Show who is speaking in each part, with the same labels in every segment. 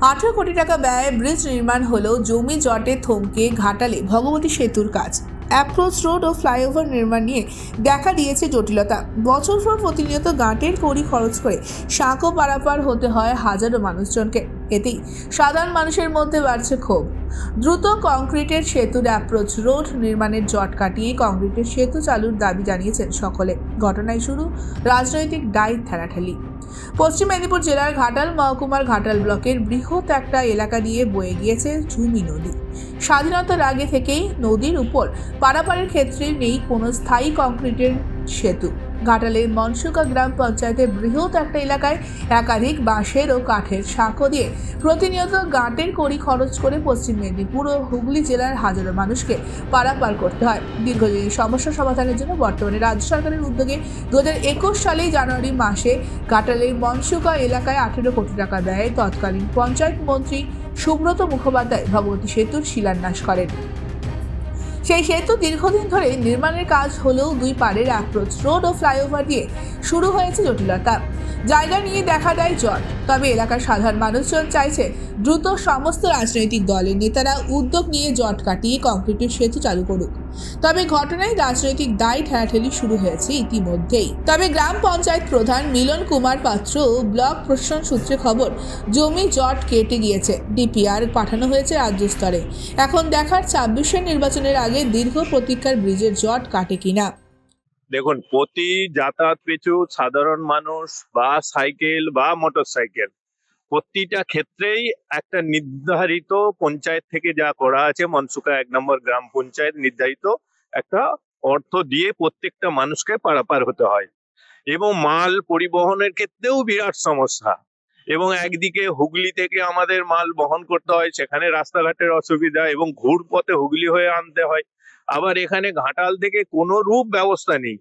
Speaker 1: আঠেরো কোটি টাকা ব্যয়ে ব্রিজ নির্মাণ হলেও জমি জটে থমকে ঘাটালে ভগবতী সেতুর কাজ। অ্যাপ্রোচ রোড ও ফ্লাইওভার নির্মাণ নিয়ে দেখা দিয়েছে জটিলতা। বছর পর প্রতিনিয়ত গাঁটের কড়ি খরচ করে সাঁকো পারাপার হতে হয় হাজারো মানুষজনকে। এতেই সাধারণ মানুষের মধ্যে বাড়ছে ক্ষোভ। দ্রুত কংক্রিটের সেতুর অ্যাপ্রোচ রোড নির্মাণের জট কাটিয়ে কংক্রিটের সেতু চালুর দাবি জানিয়েছেন সকলে। ঘটনায় শুরু, রাজনৈতিক ডাইট ঠেলাঠেলি। পশ্চিম মেদিনীপুর জেলার ঘাটাল, মহকুমার ঘাটাল ব্লকের বৃহৎ একটা এলাকা দিয়ে বয়ে গিয়েছে ঝুমি নদী। স্বাধীনতার আগে থেকেই নদীর উপর পারাপারের ক্ষেত্রে নেই কোনো স্থায়ী কংক্রিটের সেতু। ঘাটালের মনসুকা গ্রাম পঞ্চায়েতের বৃহৎ একটা এলাকায় একাধিক বাঁশের ও কাঠের সাঁকো দিয়ে প্রতিনিয়ত গাঁটের কড়ি খরচ করে পশ্চিম মেদিনীপুর ও হুগলি জেলার হাজারো মানুষকে পারাপার করতে হয়। দীর্ঘদিনের সমস্যা সমাধানের জন্য বর্তমানে রাজ্য সরকারের উদ্যোগে দু একুশ সালেই জানুয়ারি মাসে ঘাটালের মনসুকা এলাকায় আঠেরো কোটি টাকা ব্যয়ে তৎকালীন পঞ্চায়েত মন্ত্রী সুব্রত মুখোপাধ্যায়, ভগবতী সেতুর শিলান্যাস করেন। সেই সেতু দীর্ঘদিন ধরে নির্মাণের কাজ হলেও দুই পাড়ের অ্যাপ্রোচ রোড ও ফ্লাইওভার দিয়ে শুরু হয়েছে জটিলতা। জায়গা নিয়ে দেখা দেয় জট তবে এলাকার সাধারণ মানুষজন চাইছে দ্রুত সমস্ত রাজনৈতিক দলের নেতারা উদ্যোগ নিয়ে জট কাটিয়ে কংক্রিটের সেতু চালু করুক। তবে ঘটনায় রাজনৈতিক দায় ঠেলাঠেলি শুরু হয়েছে ইতিমধ্যেই। তবে গ্রাম পঞ্চায়েত প্রধান মিলন কুমার পাত্র, ব্লক প্রশাসন সূত্রে খবর, জমি জট কেটে গিয়েছে। ডিপিআর পাঠানো হয়েছে রাজ্য স্তরে। এখন দেখার ছাব্বিশের নির্বাচনের আগে দীর্ঘ প্রতীক্ষার ব্রিজের জট কাটে কিনা।
Speaker 2: দেখুন, প্রতি যাতায়াত পিছু সাধারণ মানুষ বা সাইকেল বা মোটর সাইকেল প্রতিটা ক্ষেত্রেই একটা নির্ধারিত পঞ্চায়েত থেকে যা করা আছে মনসুকা এক নম্বর গ্রাম পঞ্চায়েত নির্ধারিত একটা অর্থ দিয়ে প্রত্যেকটা মানুষকে পারাপার হতে হয়। এবং মাল পরিবহনের ক্ষেত্রেও বিরাট সমস্যা। এবং একদিকে হুগলি থেকে আমাদের মাল বহন করতে হয়, সেখানে রাস্তাঘাটের অসুবিধা এবং ঘুরপথে হুগলি হয়ে আনতে হয়। আবার এখানে ঘাটাল থেকে কোনো রূপ ব্যবস্থা নেই।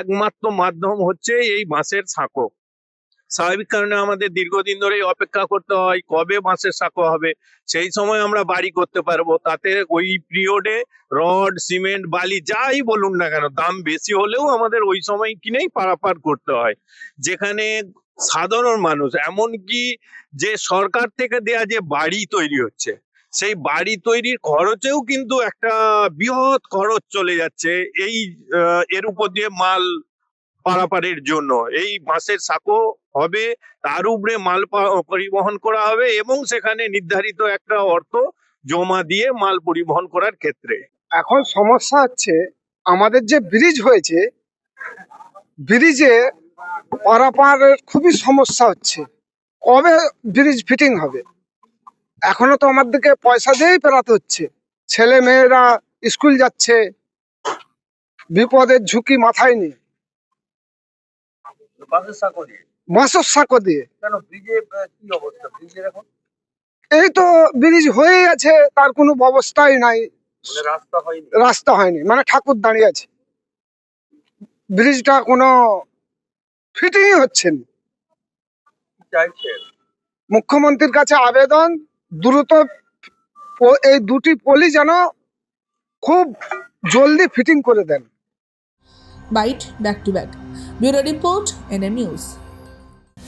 Speaker 2: একমাত্র মাধ্যম হচ্ছে এই বাঁশের সাঁকো স্বাভাবিক কারণে আমাদের দীর্ঘদিন ধরেই অপেক্ষা করতে হয়, কবে বাঁশের সাঁকো হবে, সেই সময় আমরা বাড়ি করতে পারব। তাতে ওই পিরিয়ডে রড সিমেন্ট বালি যাই বলুন না কেন, দাম বেশি হলেও আমাদের ওই সময় কিনেই পারাপার করতে হয়। যেখানে সাধারণ মানুষ, এমনকি যে সরকার থেকে দেয়া যে বাড়ি তৈরি হচ্ছে, সেই বাড়ি তৈরির খরচেও কিন্তু একটা বৃহৎ খরচ চলে যাচ্ছে এই এর উপর দিয়ে মাল পারাপারের জন্য। এই বাঁশের সাঁকো হবে তার উপরে মাল পা- পরিবহন করা হবে এবং সেখানে নির্ধারিত একটা অর্থ জমা দিয়ে মাল পরিবহন করার ক্ষেত্রে।
Speaker 3: এখন সমস্যা হচ্ছে আমাদের যে ব্রিজ হয়েছে ব্রিজে পারাপারের খুবই সমস্যা হচ্ছে। কবে ব্রিজ ফিটিং হবে? এখনও তো আমাদেরকে পয়সা দিয়েই পেরাতে হচ্ছে। ছেলে মেয়েরা স্কুল যাচ্ছে বিপদের ঝুঁকি মাথায় নিয়ে।
Speaker 2: বাসের সাঁকো দিয়ে
Speaker 3: মাসের সাঁকো দিয়ে।
Speaker 2: কেন ব্রিজে কি অবস্থা? ব্রিজের এখন?
Speaker 3: এই তো ব্রিজ হয়েই আছে তার কোনো ব্যবস্থাই নাই।
Speaker 2: মানে রাস্তা হয়নি?
Speaker 3: রাস্তা হয়নি মানে ঠাকুর দাঁড়িয়ে আছে। ব্রিজটা কোনো ফিটিংই হচ্ছে না। মুখ্যমন্ত্রীর কাছে আবেদন দ্রুত এই দুটি পলি যেন খুব জলদি ফিটিং করে দেন।
Speaker 1: Bite back to back. Bureau report NM news.